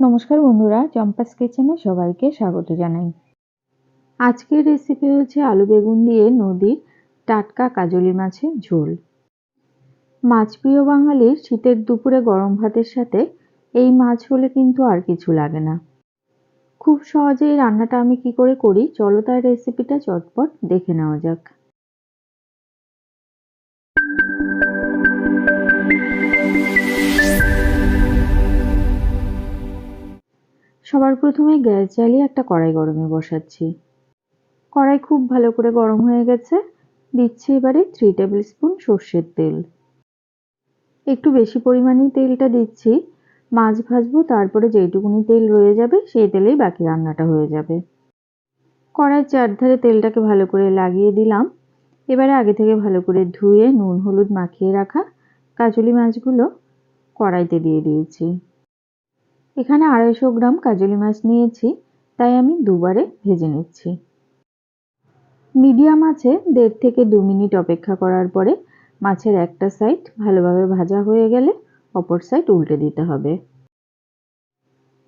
নমস্কার বন্ধুরা, চম্পাস কিচেনে সবাইকে স্বাগত জানাই। আজকের রেসিপি হচ্ছে আলু বেগুন দিয়ে নদীর টাটকা কাজলি মাছের ঝোল। মাছ প্রিয় বাঙালির শীতের দুপুরে গরম ভাতের সাথে এই মাছ হলে কিন্তু আর কিছু লাগে না। খুব সহজেই রান্নাটা আমি কি করে করি, চলো তার রেসিপিটা চটপট দেখে নেওয়া যাক। সবার প্রথমে গ্যাস জ্বালিয়ে একটা কড়াই গরমে বসাচ্ছি। কড়াই খুব ভালো করে গরম হয়ে গেছে। দিচ্ছি এবারে থ্রি টেবিল স্পুন সর্ষের তেল। একটু বেশি পরিমাণেই তেলটা দিচ্ছি। মাছ ভাজবো, তারপরে যেইটুকুনি তেল রয়ে যাবে, সেই তেলেই বাকি রান্নাটা হয়ে যাবে। কড়াইয়ের চারধারে তেলটাকে ভালো করে লাগিয়ে দিলাম। এবারে আগে থেকে ভালো করে ধুয়ে নুন, হলুদ মাখিয়ে রাখা কাজলি মাছগুলো কড়াইতে দিয়ে দিয়েছি। এখানে আড়াইশো গ্রাম কাজলি মাছ নিয়েছি, তাই আমি দুবারে ভেজে নিচ্ছি। মিডিয়াম আছে দেড় থেকে দু মিনিট অপেক্ষা করার পরে মাছের একটা সাইড ভালোভাবে ভাজা হয়ে গেলে অপর সাইড উল্টে দিতে হবে।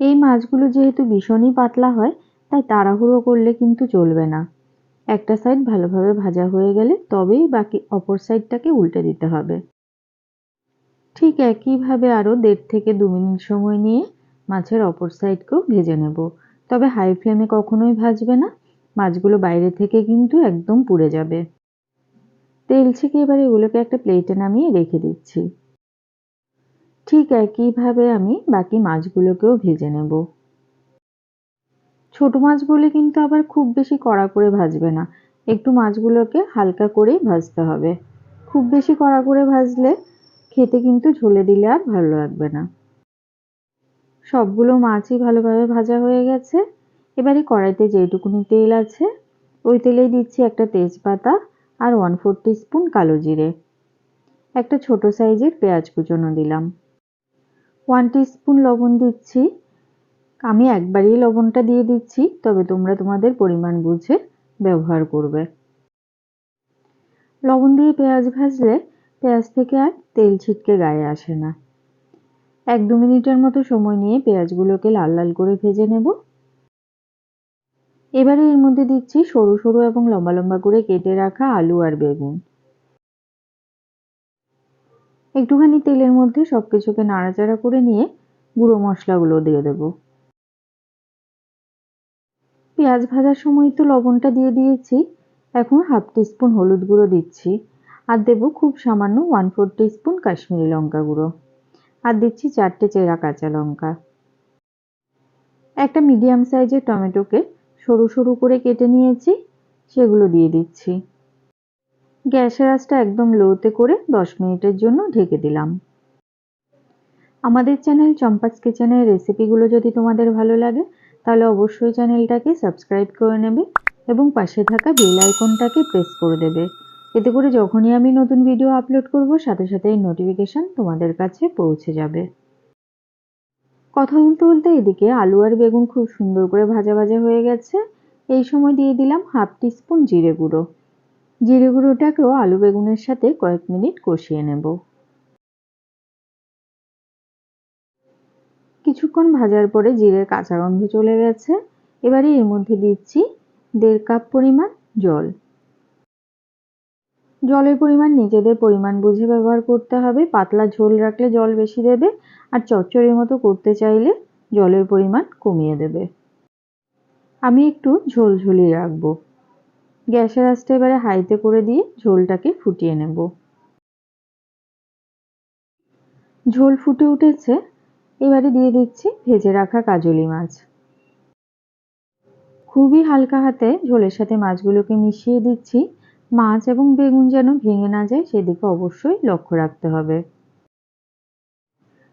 এই মাছগুলো যেহেতু ভীষণই পাতলা হয়, তাই তাড়াহুড়ো করলে কিন্তু চলবে না। একটা সাইড ভালোভাবে ভাজা হয়ে গেলে তবেই বাকি অপর সাইডটাকে উল্টে দিতে হবে। ঠিক একইভাবে আরও দেড় থেকে দু মিনিট সময় নিয়ে মাছের অপর সাইডকেও ভেজে নেব। তবে হাই ফ্লেমে কখনোই ভাজবে না। মাছগুলো বাইরে থেকে কিন্তু একদম পুড়ে যাবে। তেল ছেঁকে এবার এগুলোকে একটা প্লেটে নামিয়ে রেখে দিচ্ছি। ঠিক একইভাবে আমি বাকি মাছগুলোকেও ভেজে নেব। ছোট মাছ বলে কিন্তু আবার খুব বেশি কড়া করে ভাজবে না। একটু মাছগুলোকে হালকা করেই ভাজতে হবে। খুব বেশি কড়া করে ভাজলে খেতে কিন্তু ঝোলে দিলে আর ভালো লাগবে না। সবগুলো মাছই ভালোভাবে ভাজা হয়ে গেছে। এবারে কড়াইতে যেটুকুনি তেল আছে, ওই তেলেই দিচ্ছি একটা তেজপাতা আর ওয়ান ফোর স্পুন কালো জিরে। একটা ছোট সাইজের পেঁয়াজ কুচনো দিলাম। ওয়ান স্পুন লবণ দিচ্ছি। আমি একবারই লবণটা দিয়ে দিচ্ছি, তবে তোমরা তোমাদের পরিমাণ বুঝে ব্যবহার করবে। লবণ দিয়ে পেঁয়াজ ভাজলে পেঁয়াজ থেকে আর তেল ছিটকে গায়ে আসে না। এক দু মিনিটের মতো সময় নিয়ে পেঁয়াজগুলোকে লাল লাল করে ভেজে নেব। এবারে এর মধ্যে দিচ্ছি সরু সরু এবং লম্বা লম্বা করে কেটে রাখা আলু আর বেগুন। একটুখানি তেলের মধ্যে সবকিছুকে নাড়াচাড়া করে নিয়ে গুঁড়ো মশলাগুলো দিয়ে দেব। পেঁয়াজ ভাজার সময় তো লবণটা দিয়ে দিয়েছি। এখন হাফ টিস্পুন হলুদ গুঁড়ো দিচ্ছি। আর দেব খুব সামান্য ওয়ান ফোর স্পুন কাশ্মীরি লঙ্কা গুঁড়ো। আর দিচ্ছি চারটে চেরা কাঁচা লঙ্কা। একটা মিডিয়াম সাইজের টমেটোকে সরু সরু করে কেটে নিয়েছি, সেগুলো দিয়ে দিচ্ছি। গ্যাসের আঁচটা একদম লোতে করে দশ মিনিটের জন্য ঢেকে দিলাম। আমাদের চ্যানেল চম্পাস কিচেনের রেসিপিগুলো যদি তোমাদের ভালো লাগে, তাহলে অবশ্যই চ্যানেলটাকে সাবস্ক্রাইব করে নেবে এবং পাশে থাকা বেল আইকনটাকে প্রেস করে দেবে। এতে করে যখনই আমি নতুন ভিডিও আপলোড করব, সাথে সাথে নোটিফিকেশান তোমাদের কাছে পৌঁছে যাবে। কথা বলতে বলতে এদিকে আলু আর বেগুন খুব সুন্দর করে ভাজা ভাজা হয়ে গেছে। এই সময় দিয়ে দিলাম হাফ টিস্পুন জিরে গুঁড়ো। জিরে গুঁড়োটাকেও আলু বেগুনের সাথে কয়েক মিনিট কষিয়ে নেব। কিছুক্ষণ ভাজার পরে জিরের কাঁচা গন্ধ চলে গেছে। এবারে এর মধ্যে দিচ্ছি দেড় কাপ পরিমাণ জল। জলের পরিমাণ, নিজেদের পরিমাণ বুঝে ব্যবহার করতে হবে। পাতলা ঝোল রাখলে জল বেশি দেবে আর চচ্চড়ির মতো করতে চাইলে জলের পরিমাণ কমিয়ে দেবে। আমি একটু ঝোল ঝুলিয়ে রাখব। গ্যাসের আঁচটা এবারে হাইতে করে দিয়ে ঝোলটাকে ফুটিয়ে নেব। ঝোল ফুটে উঠেছে, এবারে দিয়ে দিচ্ছি ভেজে রাখা কাজলি মাছ। খুবই হালকা হাতে ঝোলের সাথে মাছগুলোকে মিশিয়ে দিচ্ছি। মাছ এবং বেগুন যেন ভেঙে না যায়, সেদিকে অবশ্যই লক্ষ্য রাখতে হবে।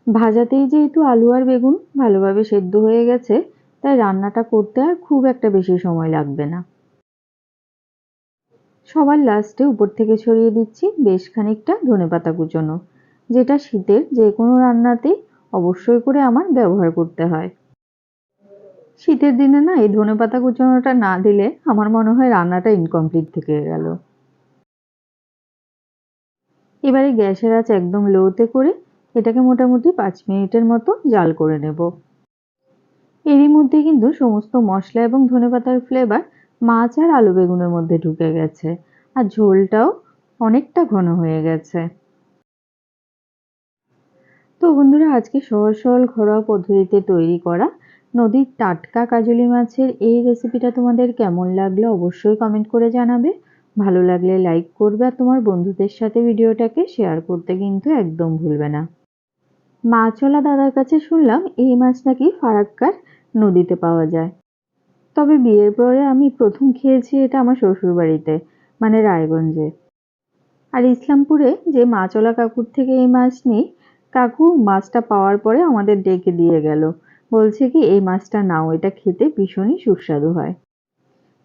ভাজাতেই যেহেতু আলু আর বেগুন ভালোভাবে সেদ্ধ হয়ে গেছে, তাই রান্নাটা করতে আর খুব একটা বেশি সময় লাগবে না। সবার লাস্টে উপর থেকে ছড়িয়ে দিচ্ছি বেশ খানিকটা ধনেপাতা কুচোনো, যেটা শীতের যে কোনো রান্নাতেই অবশ্যই করে আমার ব্যবহার করতে হয়। শীতের দিনে না এই ধনে পাতা কুচানোটা না দিলে আমার মনে হয় রান্নাটা ইনকমপ্লিট থেকে গেল। এবারে গ্যাসের আঁচ একদম লোতে করে এটাকে মোটামুটি পাঁচ মিনিটের মতো জাল করে নেব। এরই মধ্যে কিন্তু সমস্ত মশলা এবং ধনেপাতার ফ্লেভার মাছ আর আলু বেগুনের মধ্যে ঢুকে গেছে আর ঝোলটাও অনেকটা ঘন হয়ে গেছে। তো বন্ধুরা, আজকে সহজ সরল ঘরোয়া পদ্ধতিতে তৈরি করা নদীর টাটকা কাজলি মাছের এই রেসিপিটা তোমাদের কেমন লাগল অবশ্যই কমেন্ট করে জানাবে। ভালো লাগলে লাইক করবে আর তোমার বন্ধুদের সাথে ভিডিওটাকে শেয়ার করতে কিন্তু একদম ভুলবে না। মাছওয়ালা দাদার কাছে শুনলাম এই মাছ নাকি ফারাক্কার নদীতে পাওয়া যায়। তবে বিয়ের পরে আমি প্রথম খেয়েছি এটা আমার শ্বশুরবাড়িতে মানে রায়গঞ্জে। আর ইসলামপুরে যে মাছওয়ালা কাকুর থেকে এই মাছ নিই, কাকু মাছটা পাওয়ার পরে আমাদের ডেকে দিয়ে গেল। বলছে কি, এই মাছটা নাও, এটা খেতে ভীষণই সুস্বাদু হয়।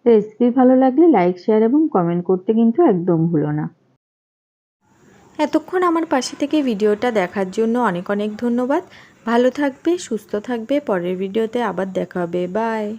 রেসিপি ভালো লাগলে লাইক, শেয়ার এবং কমেন্ট করতে কিন্তু একদম ভুলো না। এতক্ষণ আমার পাশে থেকে ভিডিওটা দেখার জন্য অনেক অনেক ধন্যবাদ। ভালো থাকবে, সুস্থ থাকবে, পরের ভিডিওতে আবার দেখা হবে। বাই।